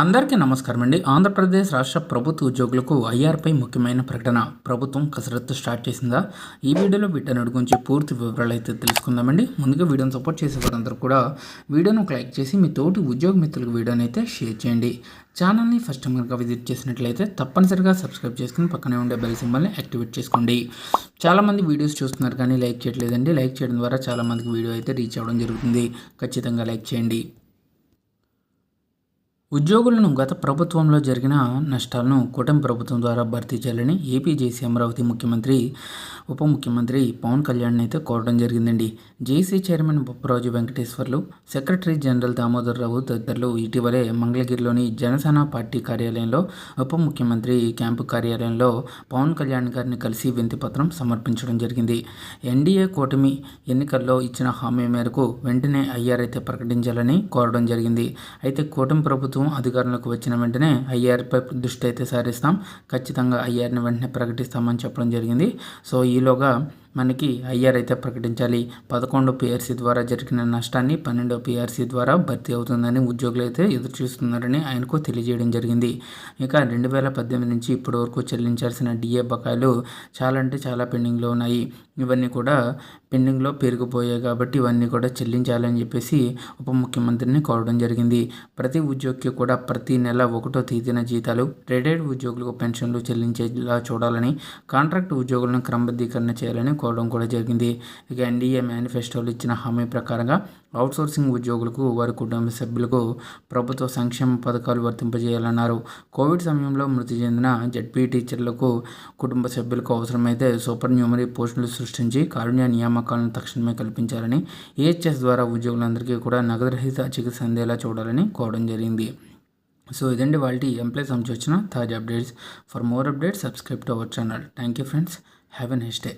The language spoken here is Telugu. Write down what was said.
అందరికీ నమస్కారం అండి ఆంధ్రప్రదేశ్ రాష్ట్ర ప్రభుత్వ ఉద్యోగులకు ఐఆర్పై ముఖ్యమైన ప్రకటన. ప్రభుత్వం కసరత్తు స్టార్ట్ చేసిందా? ఈ వీడియోలో వీటన్నిటి గురించి పూర్తి వివరాలు అయితే తెలుసుకుందామండి. ముందుగా వీడియోని సపోర్ట్ చేసే వారందరూ కూడా వీడియోను ఒక లైక్ చేసి మీ తోటి ఉద్యోగ మిత్రులకు వీడియోని అయితే షేర్ చేయండి. ఛానల్ని ఫస్ట్ టైం కనుక విజిట్ చేసినట్లయితే తప్పనిసరిగా సబ్స్క్రైబ్ చేసుకుని పక్కనే ఉండే బెల్ సింబల్ని యాక్టివేట్ చేసుకోండి. చాలామంది వీడియోస్ చూస్తున్నారు కానీ లైక్ చేయట్లేదండి. లైక్ చేయడం ద్వారా చాలామందికి వీడియో అయితే రీచ్ అవ్వడం జరుగుతుంది. ఖచ్చితంగా లైక్ చేయండి. ఉద్యోగులను గత ప్రభుత్వంలో జరిగిన నష్టాలను కూటమి ప్రభుత్వం ద్వారా భర్తీ చేయాలని ఏపీ జేసీ అమరావతి ముఖ్యమంత్రి ఉప ముఖ్యమంత్రి పవన్ కళ్యాణ్ అయితే కోరడం జరిగిందండి. JC chairman Bopparaju Venkateswarlu secretary general Damodar Rao తదితరులు ఇటీవలే మంగళగిరిలోని జనసేన పార్టీ కార్యాలయంలో ఉప ముఖ్యమంత్రి క్యాంపు కార్యాలయంలో పవన్ కళ్యాణ్ గారిని కలిసి వింతిపత్రం సమర్పించడం జరిగింది. ఎన్డీఏ కూటమి ఎన్నికల్లో ఇచ్చిన హామీ మేరకు వెంటనే ఐఆర్ అయితే ప్రకటించాలని కోరడం జరిగింది. అయితే కూటమి ప్రభుత్వం ప్రభుత్వం అధికారంలోకి వచ్చిన వెంటనే ఐఆర్పై దృష్టి అయితే సారిస్తాం. ఖచ్చితంగా ఐఆర్ని వెంటనే ప్రకటిస్తామని చెప్పడం జరిగింది. సో ఈలోగా మనకి ఐఆర్ అయితే ప్రకటించాలి. పదకొండు పిఆర్సీ ద్వారా జరిగిన నష్టాన్ని పన్నెండో పిఆర్సీ ద్వారా భర్తీ అవుతుందని ఉద్యోగులు అయితే ఎదురు చూస్తున్నారని ఆయనకు తెలియజేయడం జరిగింది. ఇక రెండు వేల పద్దెనిమిది నుంచి ఇప్పటి వరకు చెల్లించాల్సిన డిఏ బకాయిలు చాలా అంటే చాలా పెండింగ్లో ఉన్నాయి. ఇవన్నీ కూడా పెండింగ్లో పెరిగిపోయాయి కాబట్టి ఇవన్నీ కూడా చెల్లించాలని చెప్పేసి ఉప ముఖ్యమంత్రిని కోరడం జరిగింది. ప్రతి ఉద్యోగికి కూడా ప్రతి నెల ఒకటో తేదీన జీతాలు రిటైర్డ్ ఉద్యోగులకు పెన్షన్లు చెల్లించేలా చూడాలని కాంట్రాక్ట్ ఉద్యోగులను క్రమబద్ధీకరణ చేయాలని కోరడం కూడా జరిగింది. ఇక ఎన్డీఏ మేనిఫెస్టోలో ఇచ్చిన హామీ ప్రకారంగా అవుట్సోర్సింగ్ ఉద్యోగులకు వారి కుటుంబ సభ్యులకు ప్రభుత్వ సంక్షేమ పథకాలు వర్తింపజేయాలన్నారు. కోవిడ్ సమయంలో మృతి చెందిన జడ్పీ టీచర్లకు కుటుంబ సభ్యులకు అవసరమైతే సూపర్ న్యూమరీ పోస్టులు సృష్టించి కారుణ్య నియామకాలను తక్షణమే కల్పించాలని ఏహెచ్ఎస్ ద్వారా ఉద్యోగులందరికీ కూడా నగదురహిత చికిత్స అందేలా చూడాలని కోరడం జరిగింది. సో ఇదండి వాళ్ళకి ఎంప్లాయీస్ సంబంధించి వచ్చిన తాజా updates. For more updates subscribe to our channel. Thank you friends. Have a next day.